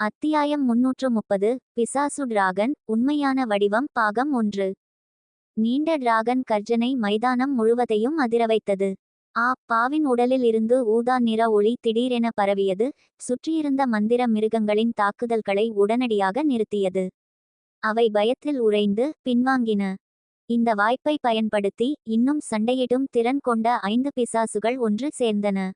அத்தியாயம் முன்னூற்று முப்பது பிசாசு டிராகன் உண்மையான வடிவம் பாகம் ஒன்று. நீண்ட டிராகன் கர்ஜனை மைதானம் முழுவதையும் அதிரவைத்தது. ஆ பாவின் உடலில் இருந்து ஊதா நிற ஒளி திடீரென பரவியது சுற்றியிருந்த மந்திர மிருகங்களின் தாக்குதல்களை உடனடியாக நிறுத்தியது. அவை பயத்தில் உறைந்து பின்வாங்கின. இந்த வாய்ப்பை பயன்படுத்தி இன்னும் சண்டையிடும் திறன் கொண்ட ஐந்து பிசாசுகள் ஒன்று சேர்ந்தன.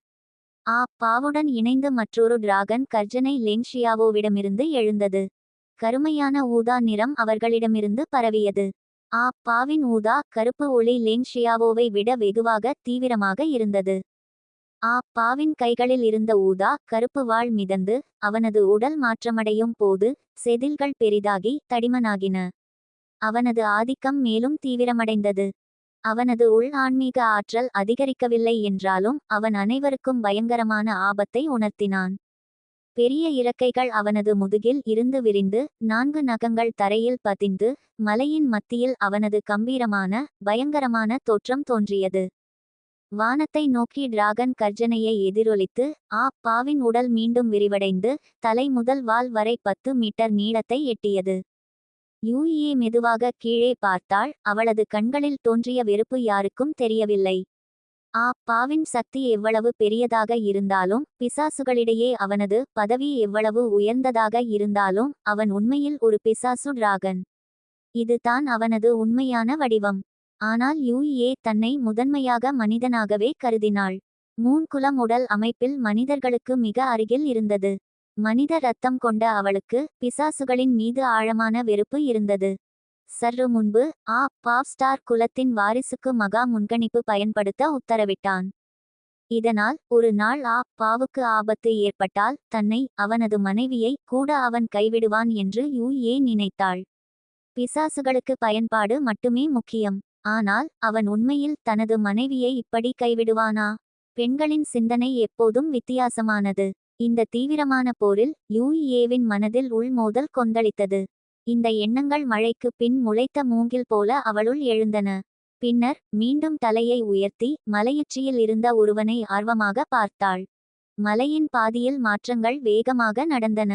ஆ பாவுடன் இணைந்த மற்றொரு டிராகன் கர்ஜனை லென்ஷியாவோவிடமிருந்து எழுந்தது. கருமையான ஊதா நிறம் அவர்களிடமிருந்து பரவியது. ஆ பாவின் ஊதா கருப்பு ஒளி லென்ஷியாவோவை விட வெகுவாக தீவிரமாக இருந்தது. ஆ பாவின் கைகளில் இருந்த ஊதா கருப்பு வாள் மிதந்து அவனது உடல் மாற்றமடையும் போது செதில்கள் பெரிதாகி தடிமனாகின. அவனது ஆதிக்கம் மேலும் தீவிரமடைந்தது. அவனது உள் ஆன்மீக ஆற்றல் அதிகரிக்கவில்லை என்றாலும் அவன் அனைவருக்கும் பயங்கரமான ஆபத்தை உணர்த்தினான். பெரிய இறக்கைகள் அவனது முதுகில் இருந்து விரிந்து நான்கு நகங்கள் தரையில் பதிந்து மலையின் மத்தியில் அவனது கம்பீரமான பயங்கரமான தோற்றம் தோன்றியது. வானத்தை நோக்கி டிராகன் கர்ஜனையை எதிரொலித்து ஆ பாவின் உடல் மீண்டும் விரிவடைந்து தலை முதல் வால் வரை பத்து மீட்டர் நீளத்தை எட்டியது. யூஇயே மெதுவாக கீழே பார்த்தாள். அவளது கண்களில் தோன்றிய வெறுப்பு யாருக்கும் தெரியவில்லை. ஆ பாவின் சக்தி எவ்வளவு பெரியதாக இருந்தாலும் பிசாசுகளிடையே அவனது பதவி எவ்வளவு உயர்ந்ததாக இருந்தாலும் அவன் உண்மையில் ஒரு பிசாசு டிராகன். இது தான் அவனது உண்மையான வடிவம். ஆனால் யூஇஏ தன்னை முதன்மையாக மனிதனாகவே கருதினாள். மூன்குலம் உடல் அமைப்பில் மனிதர்களுக்கு மிக அருகில் இருந்தது. மனித ரத்தம் கொண்ட அவளுக்கு பிசாசுகளின் மீது ஆழமான வெறுப்பு இருந்தது. சற்று முன்பு ஆ பாப் ஸ்டார் குலத்தின் வாரிசுக்கு மகா முன்கணிப்பு பயன்படுத்த உத்தரவிட்டான். இதனால் ஒரு நாள் ஆ பாவுக்கு ஆபத்து ஏற்பட்டால் தன்னை அவனது மனைவியை கூட அவன் கைவிடுவான் என்று யூ ஏ நினைத்தாள். பிசாசுகளுக்கு பயன்பாடு மட்டுமே முக்கியம். ஆனால் அவன் உண்மையில் தனது மனைவியை இப்படி கைவிடுவானா? பெண்களின் சிந்தனை எப்போதும் வித்தியாசமானது. இந்த தீவிரமான போரில் யூஇஏவின் மனதில் உள்மோதல் கொந்தளித்தது. இந்த எண்ணங்கள் மழைக்கு பின் முளைத்த மூங்கில் போல அவளுள் எழுந்தன. பின்னர் மீண்டும் தலையை உயர்த்தி மலையுச்சியில் இருந்த ஒருவனை ஆர்வமாக பார்த்தாள். மலையின் பாதியில் மாற்றங்கள் வேகமாக நடந்தன.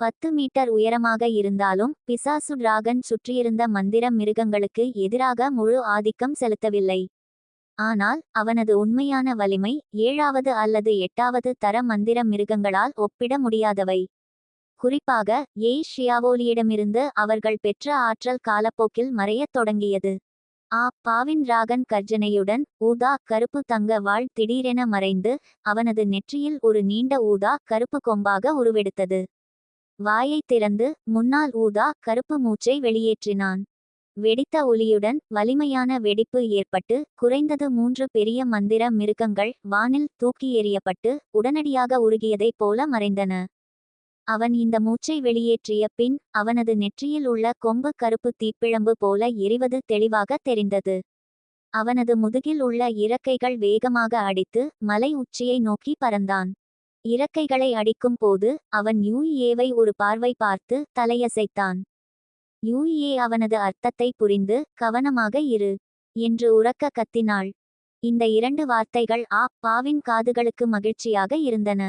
பத்து மீட்டர் உயரமாக இருந்தாலும் பிசாசு டிராகன் சுற்றியிருந்த மந்திர மிருகங்களுக்கு எதிராக முழு ஆதிக்கம் செலுத்தவில்லை. ஆனால் அவனது உண்மையான வலிமை ஏழாவது அல்லது எட்டாவது தர மந்திர மிருகங்களால் ஒப்பிட முடியாதவை. குறிப்பாக ஏய் ஷியாவோலியிடமிருந்து அவர்கள் பெற்ற ஆற்றல் காலப்போக்கில் மறையத் தொடங்கியது. ஆ பாவின் ராகன் கர்ஜனையுடன் ஊதா கருப்பு தங்க வாழ் திடீரென மறைந்து அவனது நெற்றியில் ஒரு நீண்ட ஊதா கருப்பு கொம்பாக உருவெடுத்தது. வாயை திறந்து முன்னால் ஊதா கருப்பு மூச்சை வெளியேற்றினான். வெடித்த ஒலியுடன் வலிமையான வெடிப்பு ஏற்பட்டு குறைந்தது மூன்று பெரிய மந்திர மிருகங்கள் வானில் தூக்கி எறியப்பட்டு உடனடியாக உருகியதைப் போல மறைந்தன. அவன் இந்த மூச்சை வெளியேற்றிய பின் அவனது நெற்றியில் உள்ள கொம்பு கருப்பு தீப்பிழம்பு போல எரிவது தெளிவாக தெரிந்தது. அவனது முதுகில் உள்ள இறக்கைகள் வேகமாக அடித்து மலை உச்சியை நோக்கி பறந்தான். இறக்கைகளை அடிக்கும் போது அவன் யூஏவை ஒரு பார்வை பார்த்து தலையசைத்தான். யூஏ அவனது அர்த்தத்தை புரிந்து கவனமாக இரு என்று உறக்க கத்தினாள். இந்த இரண்டு வார்த்தைகள் ஆ பாவின் காதுகளுக்கு மகிழ்ச்சியாக இருந்தன.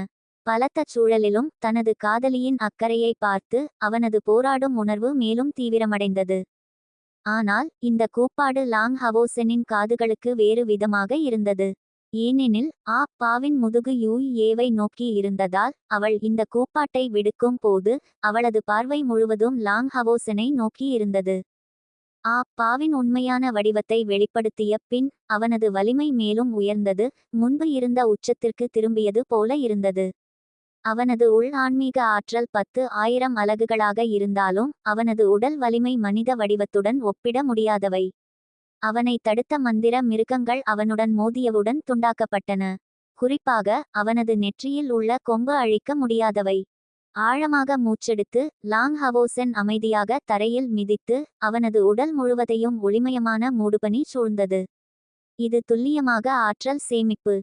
பலத்த சூழலிலும் தனது காதலியின் அக்கறையை பார்த்து அவனது போராடும் உணர்வு மேலும் தீவிரமடைந்தது. ஆனால் இந்த கூப்பாடு லாங் ஹவோசெனின் காதுகளுக்கு வேறு விதமாக இருந்தது. ஏனெனில் ஆ பாவின் முதுகு யூ ஏவை நோக்கி இருந்ததால் அவள் இந்த கூப்பாட்டை விடுக்கும் போது அவளது பார்வை முழுவதும் லாங் ஹவோசனை நோக்கி இருந்தது. ஆ பாவின் உண்மையான வடிவத்தை வெளிப்படுத்திய பின் அவனது வலிமை மேலும் உயர்ந்தது முன்பு இருந்த உச்சத்திற்கு திரும்பியது போல இருந்தது. அவனது உள் ஆன்மீக ஆற்றல் பத்து ஆயிரம் அலகுகளாக இருந்தாலும் அவனது உடல் வலிமை மனித வடிவத்துடன் ஒப்பிட முடியாதவை. அவனை தடுத்த மந்திர மிருகங்கள் அவனுடன் மோதியவுடன் துண்டாக்கப்பட்டன. குறிப்பாக அவனது நெற்றியில் உள்ள கொம்பு அழிக்க முடியாதவை. ஆழமாக மூச்செடுத்து லாங் ஹவோசென் அமைதியாக தரையில் மிதித்து அவனது உடல் முழுவதையும் ஒளிமயமான மூடுபனி சூழ்ந்தது. இது துல்லியமாக ஆற்றல் சேமிப்பு.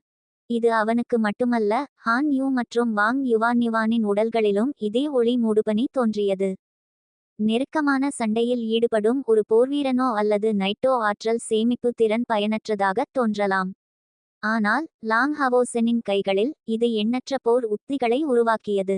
இது அவனுக்கு மட்டுமல்ல ஹான் யூ மற்றும் வாங் யுவான் யுவானின் உடல்களிலும் இதே ஒளி மூடுபனி தோன்றியது. நெருக்கமான சண்டையில் ஈடுபடும் ஒரு போர்வீரனோ அல்லது நைட்டோ ஆற்றல் சேமிப்பு திறன் பயனற்றதாக தோன்றலாம். ஆனால் லாங் ஹவோசெனின் கைகளில் இது எண்ணற்ற போர் உத்திகளை உருவாக்கியது.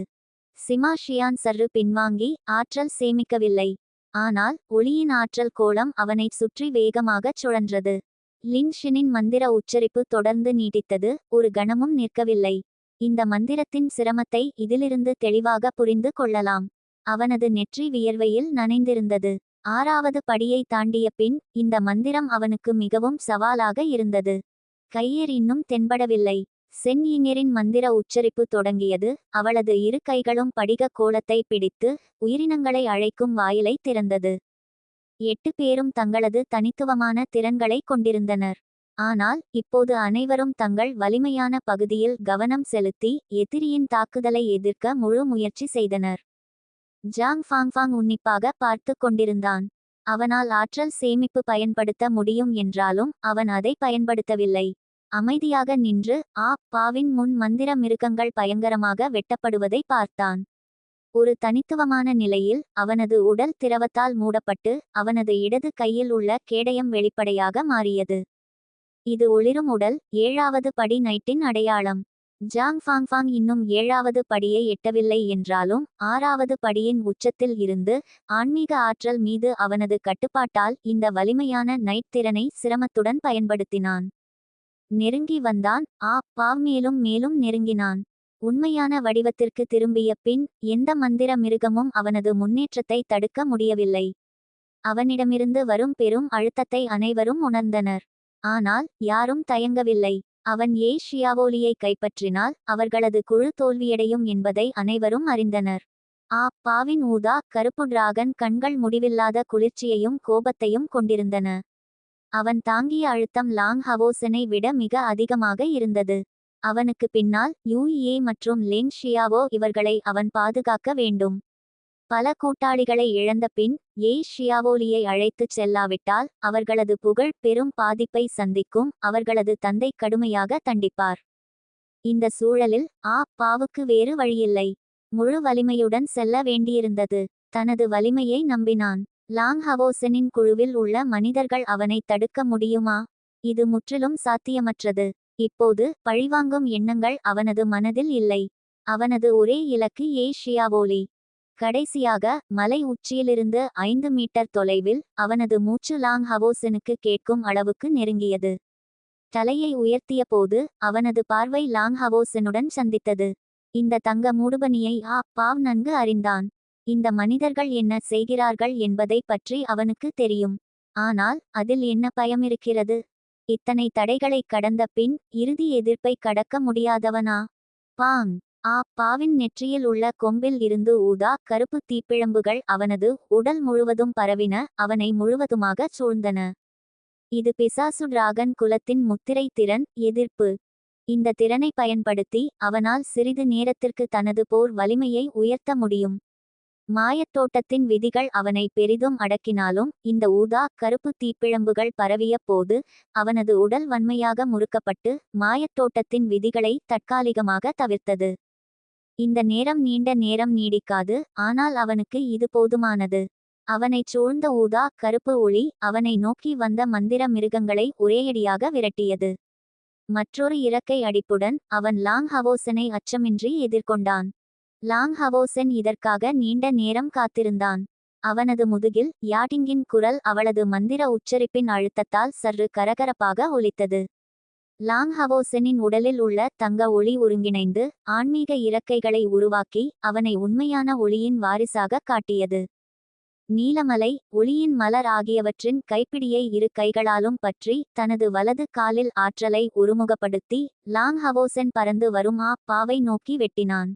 சிமா ஷியான் சர்ரு பின்வாங்கி ஆற்றல் சேமிக்கவில்லை. ஆனால் ஒளியின் ஆற்றல் கோலம் அவனைச் சுற்றி வேகமாகச் சுழன்றது. லின்ஷினின் மந்திர உச்சரிப்பு தொடர்ந்து நீடித்தது ஒரு கணமும் நிற்கவில்லை. இந்த மந்திரத்தின் சிரமத்தை இதிலிருந்து தெளிவாக புரிந்து கொள்ளலாம். அவனது நெற்றி வியர்வையில் நனைந்திருந்தது. ஆறாவது படியை தாண்டிய பின் இந்த மந்திரம் அவனுக்கு மிகவும் சவாலாக இருந்தது. கையர் இன்னும் தென்படவில்லை. சென் யிங்கரின் மந்திர உச்சரிப்பு தொடங்கியது. அவளது இரு கைகளும் படிக கோலத்தை பிடித்து உயிரினங்களை அழைக்கும் வாயிலை திறந்தது. எட்டு பேரும் தங்களது தனித்துவமான திறன்களை கொண்டிருந்தனர். ஆனால் இப்போது அனைவரும் தங்கள் வலிமையான பகுதியில் கவனம் செலுத்தி எதிரியின் தாக்குதலை எதிர்க்க முழு முயற்சி செய்தனர். ஜாங் ஃபாங்ஃபாங் உன்னிப்பாக பார்த்து கொண்டிருந்தான். அவனால் ஆற்றல் சேமிப்பு பயன்படுத்த முடியும் என்றாலும் அவன் அதை பயன்படுத்தவில்லை. அமைதியாக நின்று ஆ பாவின் முன் மந்திர மிருகங்கள் பயங்கரமாக வெட்டப்படுவதை பார்த்தான். ஒரு தனித்துவமான நிலையில் அவனது உடல் திரவத்தால் மூடப்பட்டு அவனது இடது கையில் உள்ள கேடயம் வெளிப்படையாக மாறியது. இது ஒளிரும் உடல் ஏழாவது படி நைட்டின் அடையாளம். ஜாங் ஃபாங்ஃபாங் இன்னும் ஏழாவது படியை எட்டவில்லை என்றாலும் ஆறாவது படியின் உச்சத்தில் இருந்து ஆன்மீக ஆற்றல் மீது அவனது கட்டுப்பாட்டால் இந்த வலிமையான நைட் திறனை சிரமத்துடன் பயன்படுத்தினான். நெருங்கி வந்தான். ஆ பாவ் மேலும் மேலும் நெருங்கினான். உண்மையான வடிவத்திற்கு திரும்பிய பின் எந்த மந்திர மிருகமும் அவனது முன்னேற்றத்தை தடுக்க முடியவில்லை. அவனிடமிருந்து வரும் பெரும் அழுத்தத்தை அனைவரும் உணர்ந்தனர். ஆனால் யாரும் தயங்கவில்லை. அவன் ஏ ஷியாவோலியை கைப்பற்றினால் அவர்களது குழு தோல்வியடையும் என்பதை அனைவரும் அறிந்தனர். ஆ பாவின் ஊதா கருப்பு டிராகன் கண்கள் முடிவில்லாத குளிர்ச்சியையும் கோபத்தையும் கொண்டிருந்தன. அவன் தாங்கிய அழுத்தம் லாங் ஹவோசனை விட மிக அதிகமாக இருந்தது. அவனுக்கு பின்னால் யூஇஏ மற்றும் லெங் ஷியாவோ இவர்களை அவன் பாதுகாக்க வேண்டும். பல கூட்டாளிகளை இழந்த பின் ஏ ஷியாவோலியை அழைத்துச் செல்லாவிட்டால் அவர்களது புகழ் பெரும் பாதிப்பை சந்திக்கும் அவர்களது தந்தை கடுமையாக தண்டிப்பார். இந்த சூழலில் ஆ பாவுக்கு வேறு வழியில்லை. முழு வலிமையுடன் செல்ல வேண்டியிருந்தது. தனது வலிமையை நம்பினான். லாங் ஹவோசனின் குழுவில் உள்ள மனிதர்கள் அவனை தடுக்க முடியுமா? இது முற்றிலும் சாத்தியமற்றது. இப்போது பழிவாங்கும் எண்ணங்கள் அவனது மனதில் இல்லை. அவனது ஒரே இலக்கு ஏ ஷியாவோலி. கடைசியாக மலை உச்சியிலிருந்து ஐந்து மீட்டர் தொலைவில் அவனது மூச்சு லாங் ஹவோசனுக்கு கேட்கும் அளவுக்கு நெருங்கியது. தலையை உயர்த்திய போது அவனது பார்வை லாங் ஹவோசனுடன் சந்தித்தது. இந்த தங்க மூடுபனியை ஆ பாவ் நன்கு அறிந்தான். இந்த மனிதர்கள் என்ன செய்கிறார்கள் என்பதை பற்றி அவனுக்கு தெரியும். ஆனால் அதில் என்ன பயம் இருக்கிறது இத்தனை தடைகளை கடந்த பின் இறுதி எதிர்ப்பை கடக்க முடியாதவனா? பாங்! ஆ பாவின் நெற்றியில் உள்ள கொம்பில் இருந்து ஊதா கருப்பு தீப்பிழம்புகள் அவனது உடல் முழுவதும் பரவின அவனை முழுவதுமாக சூழ்ந்தன. இது பிசாசு டிராகன் குலத்தின் முத்திரை திறன் எதிர்ப்பு. இந்த திறனை பயன்படுத்தி அவனால் சிறிது நேரத்திற்கு தனது போர் வலிமையை உயர்த்த முடியும். மாயத்தோட்டத்தின் விதிகள் அவனை பெரிதும் அடக்கினாலும் இந்த ஊதா கருப்பு தீப்பிழம்புகள் பரவிய போது அவனது உடல் வன்மையாக முறுக்கப்பட்டு மாயத்தோட்டத்தின் விதிகளை தற்காலிகமாக தவிர்த்தது. இந்த நேரம் நீண்ட நேரம் நீடிக்காது ஆனால் அவனுக்கு இது போதுமானது. அவனைச் சூழ்ந்த ஊதா கருப்பு ஒளி அவனை நோக்கி வந்த மந்திர மிருகங்களை ஒரேயடியாக விரட்டியது. மற்றொரு இறக்கை அடிப்புடன் அவன் லாங் ஹவோசனை அச்சமின்றி எதிர்கொண்டான். லாங் ஹவோசென் இதற்காக நீண்ட நேரம் காத்திருந்தான். அவனது முதுகில் யாட்டிங்கின் குரல் அவளது மந்திர உச்சரிப்பின் அழுத்தத்தால் சற்று கரகரப்பாக ஒலித்தது. லாங் ஹவோசனின் உடலில் உள்ள தங்க ஒளி ஒருங்கிணைந்து ஆன்மீக இறக்கைகளை உருவாக்கி அவனை உண்மையான ஒளியின் வாரிசாக காட்டியது. நீலமலை ஒளியின் மலர் ஆகியவற்றின் கைப்பிடியை இரு கைகளாலும் பற்றி தனது வலது காலில் ஆற்றலை ஒருமுகப்படுத்தி லாங் ஹவோசென் பறந்து வரும் ஆ பாவை நோக்கி வெட்டினான்.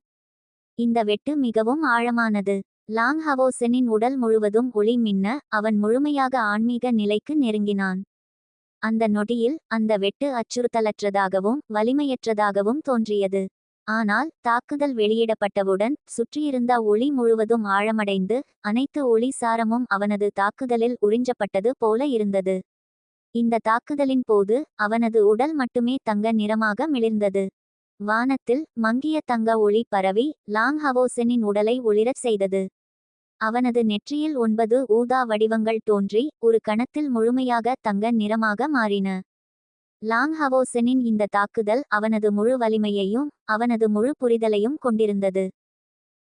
இந்த வெட்டு மிகவும் ஆழமானது. லாங் ஹவோசனின் உடல் முழுவதும் ஒளி மின்ன அவன் முழுமையாக ஆன்மீக நிலைக்கு நெருங்கினான். அந்த நொடியில் அந்த வெட்டு அச்சுறுத்தலற்றதாகவும் வலிமையற்றதாகவும் தோன்றியது. ஆனால் தாக்குதல் வெளியிடப்பட்டவுடன் சுற்றியிருந்த ஒளி முழுவதும் ஆழமடைந்து அனைத்து ஒளி சாரமும் அவனது தாக்குதலில் உறிஞ்சப்பட்டது போல இருந்தது. இந்த தாக்குதலின் போது அவனது உடல் மட்டுமே தங்க நிறமாக மிளிர்ந்தது. வானத்தில் மங்கிய தங்க ஒளி பரவி லாங் ஹவோசனின் உடலை ஒளிரச் செய்தது. அவனது நெற்றியில் ஒன்பது ஊதா வடிவங்கள் தோன்றி ஒரு கணத்தில் முழுமையாக தங்க நிறமாக மாறின. லாங் ஹவோசனின் இந்த தாக்குதல் அவனது முழு வலிமையையும் அவனது முழு புரிதலையும் கொண்டிருந்தது.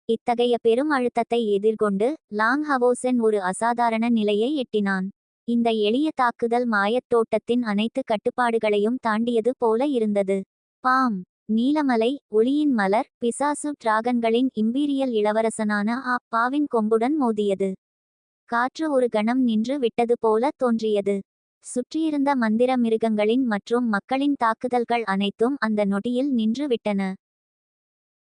இத்தகைய பெரும் அழுத்தத்தை எதிர்கொண்டு லாங் ஹவோசென் ஒரு அசாதாரண நிலையை எட்டினான். இந்த எளிய தாக்குதல் மாயத் தோட்டத்தின் அனைத்து கட்டுப்பாடுகளையும் தாண்டியது போல இருந்தது. பாம்! நீலமலை ஒளியின் மலர் பிசாசு டிராகன்களின் இம்பீரியல் இளவரசனான அப்பாவின் கொம்புடன் மோதியது. காற்று ஒரு கணம் நின்று விட்டது போல தோன்றியது. சுற்றியிருந்த மந்திர மிருகங்களின் மற்றும் மக்களின் தாக்குதல்கள் அனைத்தும் அந்த நொடியில் நின்று விட்டன.